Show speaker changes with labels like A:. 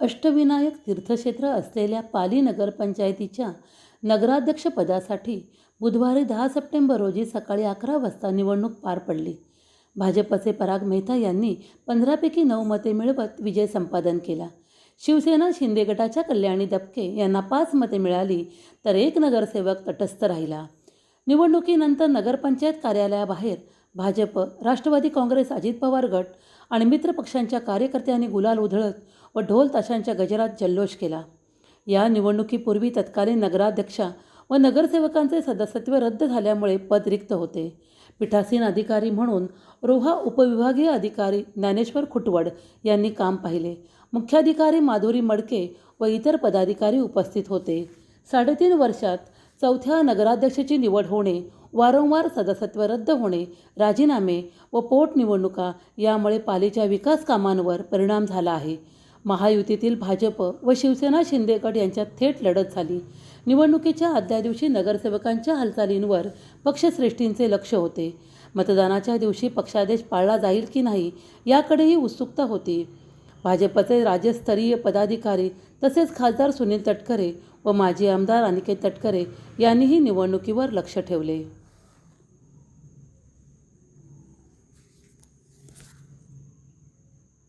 A: अष्टविनायक तीर्थक्षेत्र असलेल्या पाली नगरपंचायतीच्या नगराध्यक्षपदासाठी बुधवारी दहा सप्टेंबर रोजी सकाळी अकरा वाजता निवडणूक पार पडली. भाजपचे पराग मेहता यांनी पंधरापैकी नऊ मते मिळवत विजय संपादन केला. शिवसेना शिंदे गटाच्या कल्याणी दबके यांना पाच मते मिळाली तर एक नगरसेवक तटस्थ राहिला. निवडणुकीनंतर नगरपंचायत कार्यालयाबाहेर भाजप राष्ट्रवादी काँग्रेस अजित पवार गट आणि मित्र पक्षांच्या कार्यकर्त्यांनी गुलाल उधळत व ढोल ताशांच्या गजरात जल्लोष केला. या निवडणुकीपूर्वी तत्कालीन नगराध्यक्षा व नगरसेवकांचे सदस्यत्व रद्द झाल्यामुळे पद रिक्त होते. पीठासीन अधिकारी म्हणून रोहा उपविभागीय अधिकारी ज्ञानेश्वर खुटवड यांनी काम पाहिले. मुख्याधिकारी माधुरी मडके व इतर पदाधिकारी उपस्थित होते. साडेतीन वर्षात चौथ्या नगराध्यक्षाची निवड होणे वारंवार सदस्यत्व रद्द होणे राजीनामे व पोटनिवडणुका यामुळे पालीच्या विकास कामांवर परिणाम झाला आहे. महायुतीतील भाजप व शिवसेना शिंदे गट यांच्यात थेट लढत झाली. निवडणुकीच्या आदल्या दिवशी नगरसेवकांच्या हालचालींवर पक्षश्रेष्ठींचे लक्ष होते. मतदानाच्या दिवशी पक्षादेश पाळला जाईल की नाही याकडेही उत्सुकता होती. भाजपचे राज्यस्तरीय पदाधिकारी तसेच खासदार सुनील तटकरे व माजी आमदार अनिकेत तटकरे यांनीही निवडणुकीवर लक्ष ठेवले.